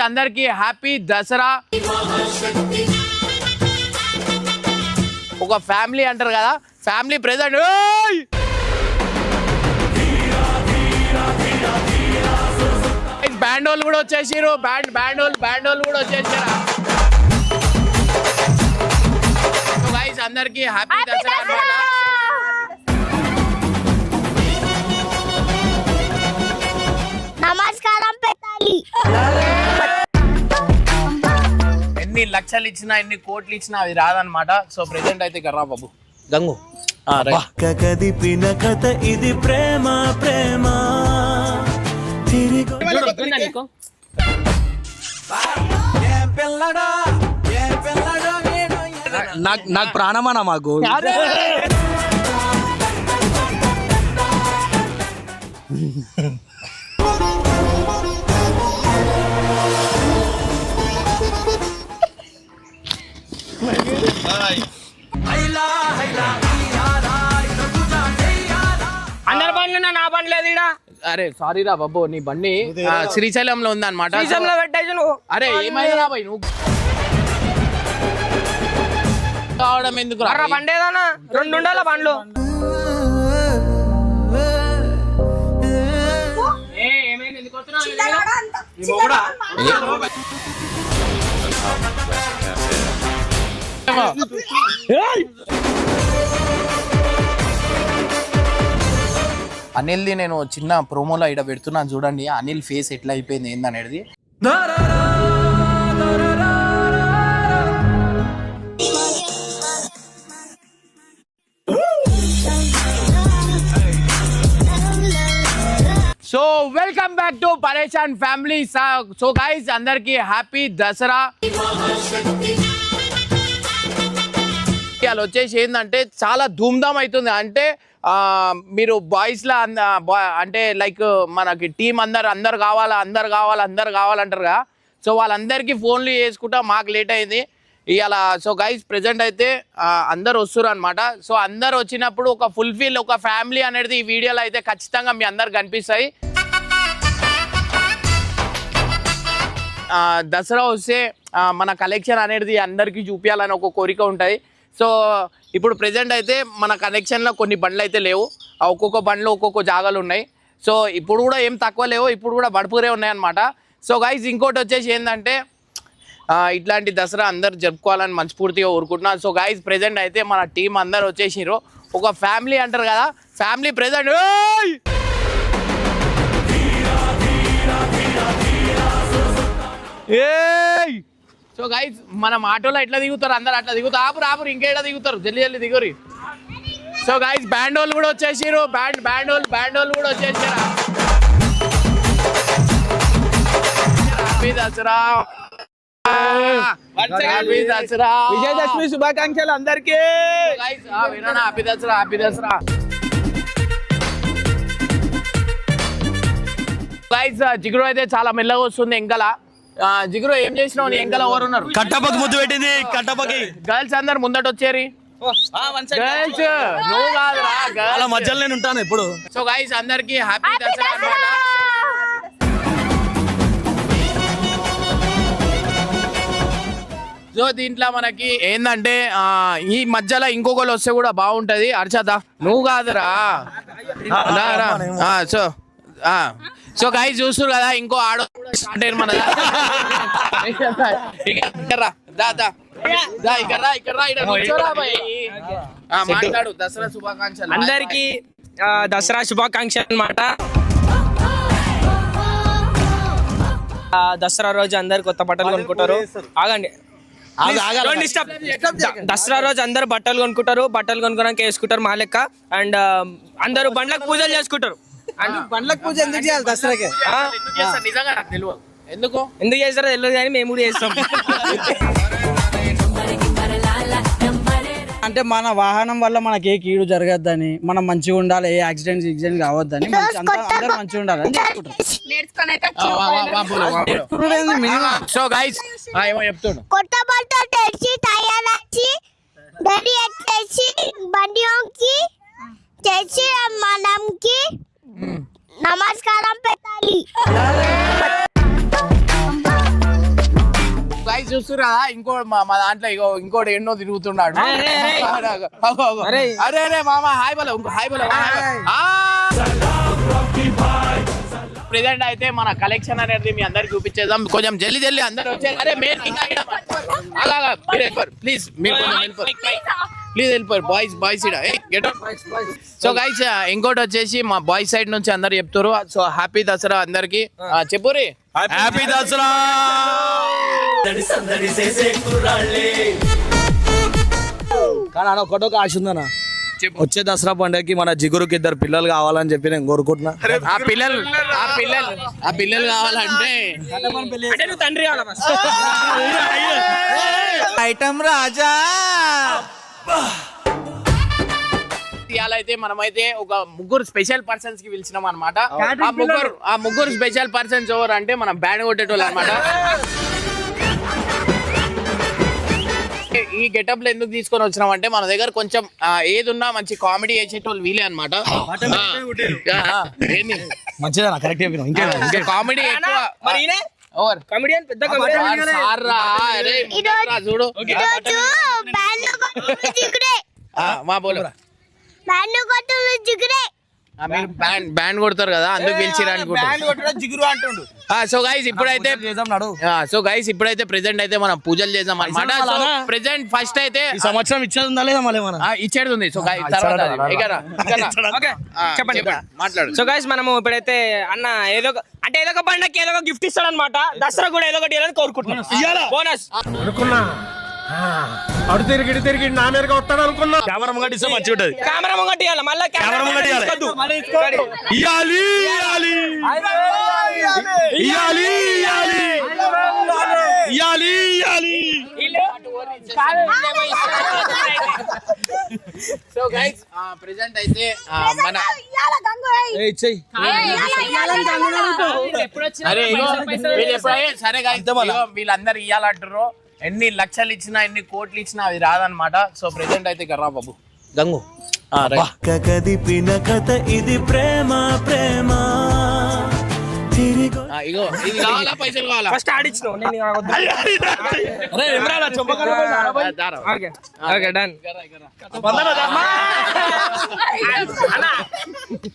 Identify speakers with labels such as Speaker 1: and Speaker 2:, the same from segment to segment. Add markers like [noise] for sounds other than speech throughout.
Speaker 1: అందరికి హ్యాపీ దసరా ఒక ఫ్యామిలీ అంటారు కదా ఫ్యామిలీ ప్రెజెంట్. బ్యాండ్ వాళ్ళు కూడా వచ్చేసారు బ్యాండ్ బ్యాండ్ వాళ్ళు బ్యాండ్ వాళ్ళు కూడా వచ్చేసారు గైస్ అందరికి హ్యాపీ దసరా అన్నమాట
Speaker 2: నమస్కారం పెట్టాలి
Speaker 1: ఎన్ని లక్షలు ఇచ్చినా ఎన్ని కోట్లు ఇచ్చినా అది రాదనమాట సో ప్రెసెంట్ అయితే ఇక్కడ రా బాబు. గంగు. ఆ, రైట్.
Speaker 3: కదిపిన కథ ఇది ప్రేమ ప్రేమ.
Speaker 1: నీకు?
Speaker 4: నాకు నాకు ప్రాణమన్నా [laughs]
Speaker 5: అందరి బండ్లు నా బండి లేదు
Speaker 1: అరే సారీ రా బాబు నీ బండి శ్రీశైలంలో ఉంది అనమాట
Speaker 5: పెట్టేసి నువ్వు.
Speaker 1: అరే ఏమైంది రా బాయ్ నువ్వు? కావడం ఎందుకు
Speaker 5: అర్రా బండి ఏదన్నా రెండు ఉండాల బండ్లు?
Speaker 1: అనిల్ది నేను చిన్న ప్రోమోలో ఇక్కడ పెడుతున్నాను చూడండి. అనిల్ ఫేస్ ఎట్లా అయిపోయింది ఏందనేది. So welcome back to Pareshan family so guys అందరికి హ్యాపీ దసరా ఇవాళ వచ్చేసి ఏంటంటే చాలా ధూమ్ధామ్ అవుతుంది అంటే మీరు బాయ్స్లో అంద అంటే లైక్ మనకి టీం అందరు అందరు కావాలా అందరు కావాలా అందరు కావాలంటారు కదా. సో వాళ్ళందరికీ ఫోన్లు చేసుకుంటా మాకు లేట్ అయింది. ఇవాళ సో గైస్ ప్రెజెంట్ అయితే అందరు వస్తున్నారు అనమాట సో అందరు వచ్చినప్పుడు ఒక ఫుల్ఫిల్ ఒక ఫ్యామిలీ అనేది ఈ వీడియోలో అయితే ఖచ్చితంగా మీ అందరు కనిపిస్తాయి. దసరా వస్తే మన కలెక్షన్ అనేది అందరికీ చూపించాలని ఒక కోరిక ఉంటుంది సో ఇప్పుడు ప్రజెంట్ అయితే మన కనెక్షన్లో కొన్ని బండ్లు అయితే లేవు. ఆ ఒక్కొక్క బండ్లు ఒక్కొక్క జాగాలు ఉన్నాయి. సో ఇప్పుడు కూడా ఏం తక్కువ లేవు. ఇప్పుడు కూడా బడుపురే ఉన్నాయన్నమాట. సో గైస్ ఇంకోటి వచ్చేసి ఏంటంటే ఇట్లాంటి దసరా అందరు జరుపుకోవాలని మనస్ఫూర్తిగా కోరుకుంటున్నా సో గైస్ ప్రెజెంట్ అయితే మన టీం అందరు వచ్చేసిర్రు. ఒక ఫ్యామిలీ అంటారు కదా ఫ్యామిలీ ప్రెజెంట్ సో గైస్ మనం ఆటోలో ఎట్లా దిగుతారు? అందరు అట్లా దిగుతారు. ఆపురు ఆపురు ఇంకేడా దిగుతారు? జల్లి జల్లి దిగురి సో గైస్ బ్యాండ్ వాళ్ళు కూడా వచ్చేసారు బ్యాండ్ బ్యాండ్ వాళ్ళు బ్యాండ్ వాళ్ళు కూడా వచ్చేసారు హ్యాపీ దసరా.
Speaker 4: విజయదశమి శుభాకాంక్షలు అందరికీ.
Speaker 1: Happy Dasara happy Dasara. జిగురు అయితే చాలా మెల్లగా వస్తుంది ఎంకల. ఆ, జిగురు ఏం చేసినావు? నీ ఎంకల ఎవరు ఉన్నారు?
Speaker 4: కట్టపకి ముద్దు పెట్టింది కట్టపకి.
Speaker 1: గర్ల్స్ అందరు ముందట వచ్చారు గర్ల్స్ నువ్వు కాదురా
Speaker 4: అలా మధ్యలో నేను ఉంటాను ఎప్పుడు
Speaker 1: సో గైస్ అందరికి హ్యాపీ దసరా అన్నమాట సో దీంట్లో మనకి ఏంటంటే ఆ, ఈ మధ్యలో ఇంకొకరు వస్తే కూడా బాగుంటది. అర్చద నువ్వు కాదురా. రా, రా. ఆ, సో ఆ. సో గైస్ చూస్తారు కదా ఇంకో ఆడ స్టార్ట్ అయ్యారు మన మాట్లాడు దసరా శుభాకాంక్షలు.
Speaker 5: అందరికి దసరా శుభాకాంక్షలు అన్నమాట. ఆ, దసరా రోజు అందరు కొత్త బట్టలు కొనుక్కుంటారు. ఆగండి. దసరా రోజు అందరు బట్టలు కొనుక్కుంటారు. బట్టలు కొనుక్కోడానికి వేసుకుంటారు మా లెక్క. అండ్ అందరూ బండ్లకు పూజలు చేసుకుంటారు.
Speaker 4: బండ్లకు పూజ ఎందుకు చేయాలి దసరాకి?
Speaker 1: ఎందుకు చేస్తారు? నిజంగా నాకు తెలియదు ఎందుకు?
Speaker 5: ఎందుకు చేస్తారో తెలియదు కానీ మేము కూడా చేస్తాం.
Speaker 6: అంటే మన వాహనం వల్ల మనకి ఏ కీడు జరగద్దని మనం మంచిగా ఉండాలి ఏ యాక్సిడెంట్ యాక్సిడెంట్ కావద్దని మంచి- అంతా అందరూ మంచిగా ఉండాలి అని చెప్పుకుంటారు. ఇప్పుడు ఏంది minimum?
Speaker 1: సో గైస్ ఏమో చెప్తుండు.
Speaker 2: కొత్త బట్టలు తెచ్చి తయారచ్చి రెడీ వచ్చేసి బండి వంకి తెచ్చి మనంకి నమస్కారం పెట్టాలి.
Speaker 1: చూస్తున్నారు కదా ఇంకో మా మా దాంట్లో ఇగో ఇంకోటి ఎన్నో తిరుగుతున్నాడు.
Speaker 5: అరే, అరే.
Speaker 1: మామ హాయ్ బలో ఇంకో హాయ్ బలో ప్రెసెంట్ అయితే మన కలెక్షన్ అనేది మీ అందరికి చూపించేద్దాం. కొంచెం జల్లి జల్లి అందరు వచ్చే అరే మెయిన్ ప్లీజ్ మీరు కొంచెం ప్లీజ్ వెళ్ళిపోరు బాయ్స్ బాయ్స్ ఇడ గెట్ సో గైస్ ఇంకోటి వచ్చేసి మా బాయ్స్ సైడ్ నుంచి అందరు చెప్తారు సో హ్యాపీ దసరా అందరికి. చెప్పురి
Speaker 4: హ్యాపీ దసరా కానీ అన్న ఒకటొక ఆశ ఉందన్న. వచ్చే దసరా పండుగకి మన జిగురుకి ఇద్దరు పిల్లలు కావాలని చెప్పి నేను కోరుకుంటున్నా.
Speaker 1: ఆ పిల్లలు ఆ పిల్లలు ఆ పిల్లలు కావాలంటే.
Speaker 5: తండ్రి?
Speaker 4: ఐటమ్ రాజా.
Speaker 1: ఇవాళ అయితే మనమైతే ఒక ముగ్గురు స్పెషల్ పర్సన్స్కి పిలిచినాం అనమాట ఆ ముగ్గురు ఆ ముగ్గురు స్పెషల్ పర్సన్స్ ఎవరు అంటే మనం బ్యాండ్ కొట్టేటోళ్ళు అనమాట ఈ గెటప్లో ఎందుకు తీసుకొని వచ్చినాం అంటే మన దగ్గర కొంచెం ఏది ఉన్నా మంచి కామెడీ చేసేటోళ్ళు వీలే అనమాట
Speaker 4: మంచిదా కరెక్ట్ ఇంకే
Speaker 1: కామెడీ ఎక్కువ.
Speaker 5: కమెడియన్ పెద్ద
Speaker 1: చూడు మా బోలు. మీరు బ్యాండ్ బ్యాండ్ కొడతారు కదా అందుకు పిలిచిరా అనుకుంటా
Speaker 4: జిగురు అంటుండు.
Speaker 1: సో గైస్ ఇప్పుడైతే సో గైస్ ఇప్పుడైతే ప్రెసెంట్ అయితే మనం పూజలు చేద్దాం అనమాట సో? ప్రెసెంట్ ఫస్ట్ అయితే
Speaker 4: ఈ సంవత్సరం ఇచ్చేది ఉందా లేదా మళ్ళీ మన
Speaker 1: ఇచ్చేది ఉంది. సో తర్వాత ఆ,
Speaker 5: చెప్పండి
Speaker 1: మాట్లాడు.
Speaker 5: సో గైస్ మనము ఇప్పుడైతే అన్న ఏదో అంటే ఏదో ఒక పండగకి ఏదో ఒక గిఫ్ట్ ఇస్తాడు అనమాట దసరా కూడా ఏదో ఒకటి ఇవ్వాలని కోరుకుంటున్నాం. బోనస్
Speaker 7: అడు తిరిగి తిరిగి నా మీదగా వస్తాడు అనుకున్నా.
Speaker 4: కెమెరా ముంగటి ఇస్తే మంచిగా ఉంటది.
Speaker 5: కెమెరా ముంగటి ఇవ్వాలి మళ్ళీ
Speaker 4: కెమెరా ముంగటి ఇవ్వాలి. ఇయాలి ఇయాలి ఇయాలి ఇయాలి ఇయాలి
Speaker 1: సో గైస్ ప్రెసెంట్ అయితే మన సరే వీళ్ళందరూ ఇయ్యాలంటారు ఎన్ని లక్షలు ఇచ్చినా ఎన్ని కోట్లు ఇచ్చినా అది రాదనమాట సో ప్రెసెంట్ అయితే కర్రా బాబు.
Speaker 4: గంగు.
Speaker 3: కదిపిన కథ ఇది ప్రేమ ప్రేమ. తిరిగి
Speaker 1: ఆ, ఇగో ఇది కావాలా? పైసలు కావాలా?
Speaker 5: ఫస్ట్ ఇక.
Speaker 4: అరే ఇమ్రాన్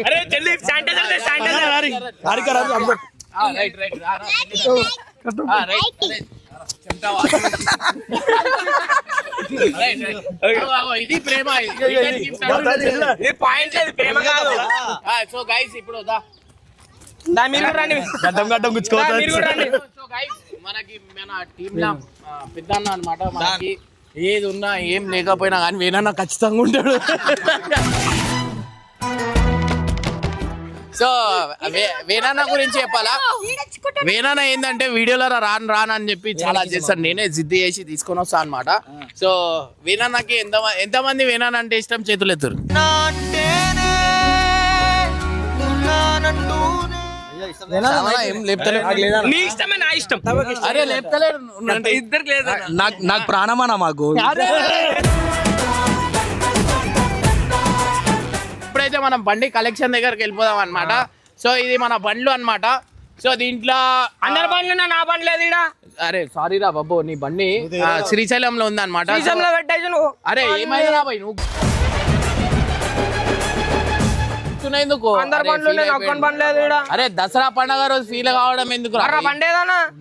Speaker 5: అరే sanitizer sanitizer.
Speaker 1: Right right right ఇది ప్రేమ
Speaker 5: పాయింట్ లేదు ప్రేమ కాదు
Speaker 1: సో గైస్ ఇప్పుడు దా
Speaker 5: దా మీరు కూడా రండి
Speaker 4: గడ్డం గడ్డం
Speaker 5: దా, మీరు కూడా రండి
Speaker 1: సో గైస్ మనకి మన టీమ్లో పెద్ద అన్నమాట మనకి ఏది ఉన్నా ఏం లేకపోయినా కానీ వేనన్నా ఖచ్చితంగా ఉంటాడు. సో వే- వేనన్న గురించి చెప్పాలా? వేనన్న ఏంటంటే వీడియోలో రాను రాను అని చెప్పి చాలా చేస్తాను నేనే జిద్ది చేసి తీసుకొని వస్తా అనమాట సో వేనన్నకి ఎంత ఎంతమంది వేనన్న అంటే ఇష్టం? చేతులు ఎత్తురు. చాలా ఏం లేపుతలేడు. ఇప్పుడైతే మనం బండి కలెక్షన్ దగ్గరికి వెళ్ళిపోదాం అనమాట సో ఇది మన బండ్లు అన్నమాట. సో దీంట్లో
Speaker 5: అందరి బండ్లు నా బండ్లు లేదు
Speaker 1: అరే సారీ రా బాబు నీ బండి శ్రీశైలంలో ఉంది అనమాట అరే ఏమైనా రా నువ్వు? ఎందుకు అరే, దసరా పండగ రోజు ఫీల్ కావడం ఎందుకు
Speaker 5: బండి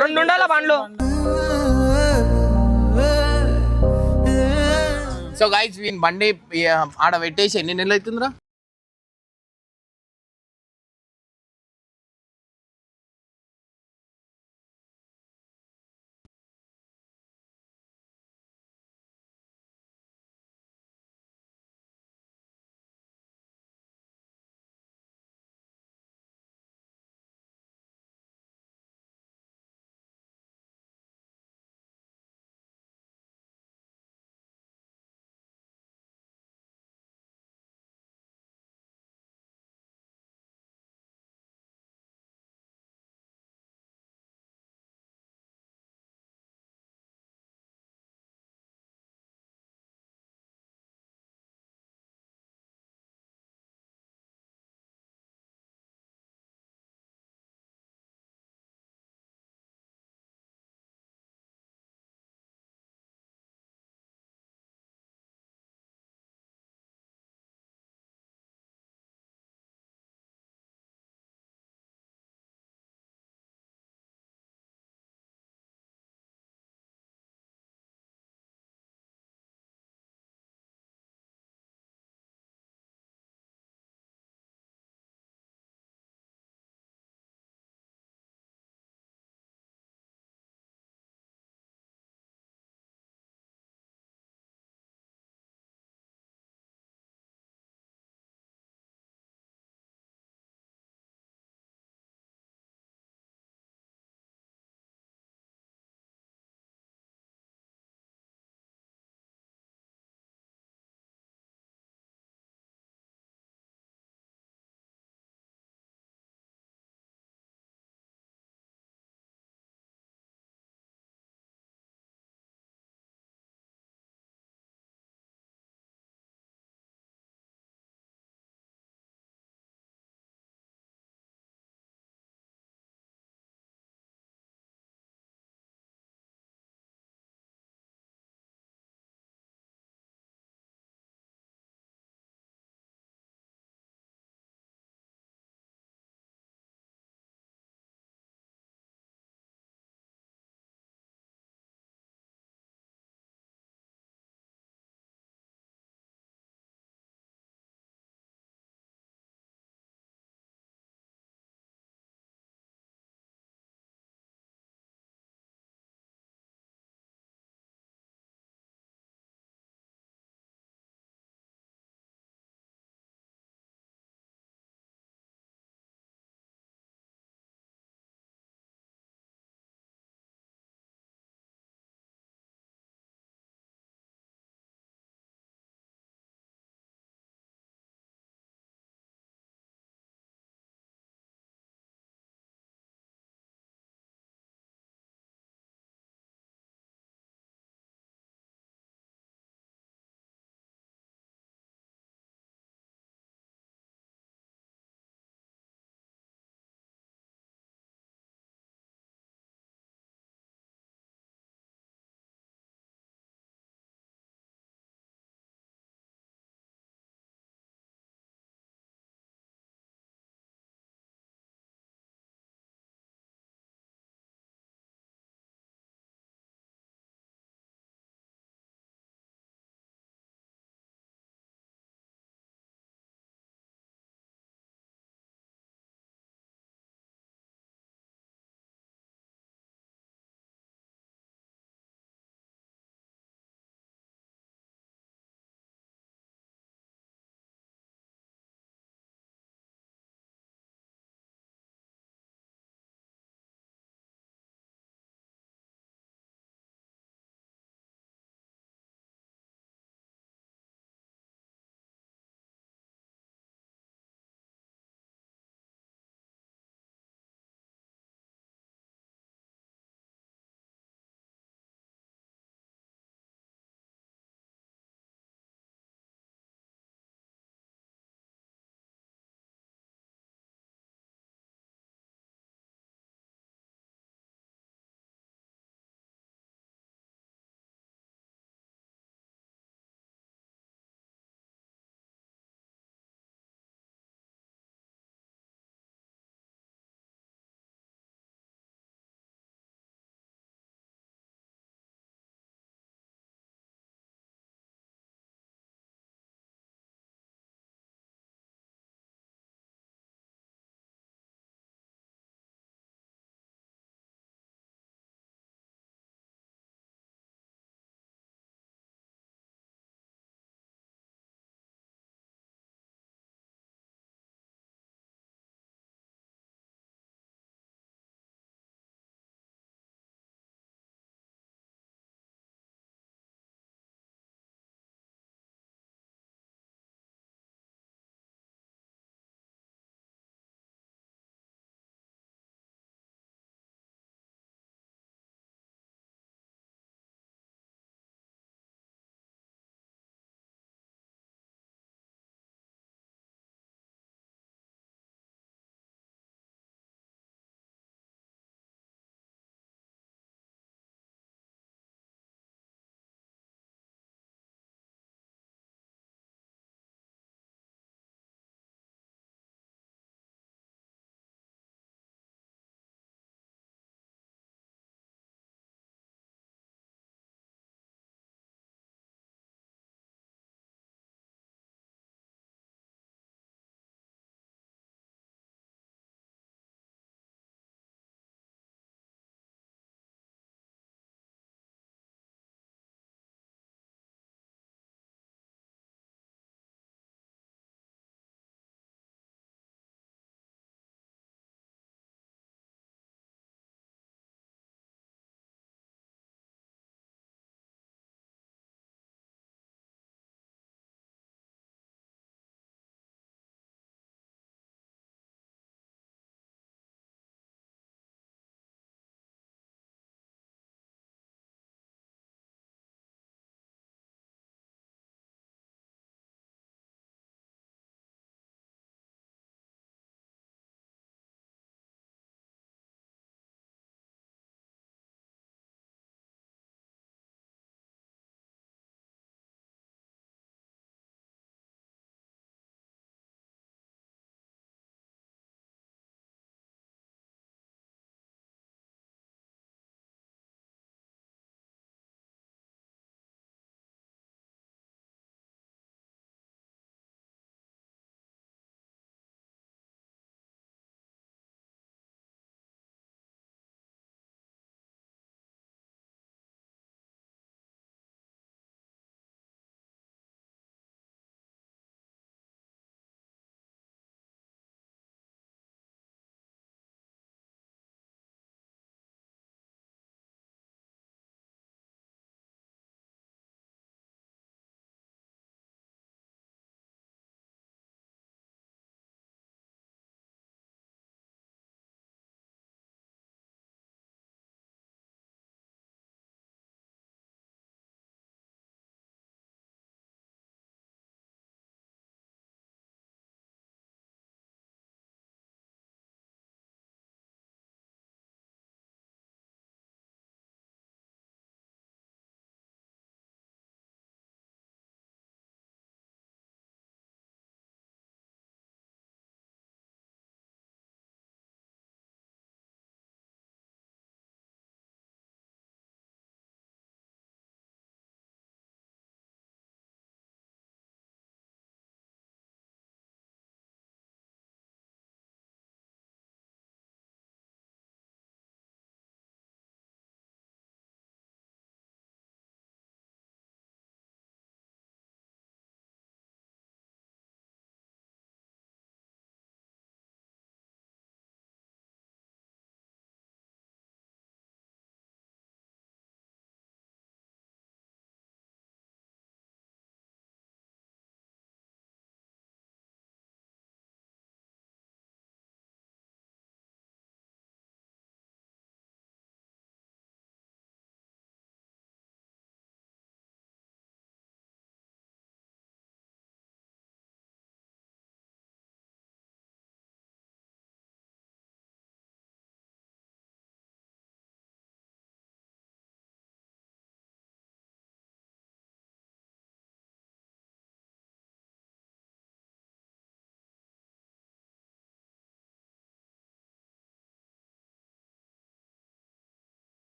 Speaker 5: రెండు ఉండాలా బండ్లు?
Speaker 1: సో గైస్ వీని బండి ఆడ పెట్టేసి ఎన్ని నెలలు అవుతుందిరా?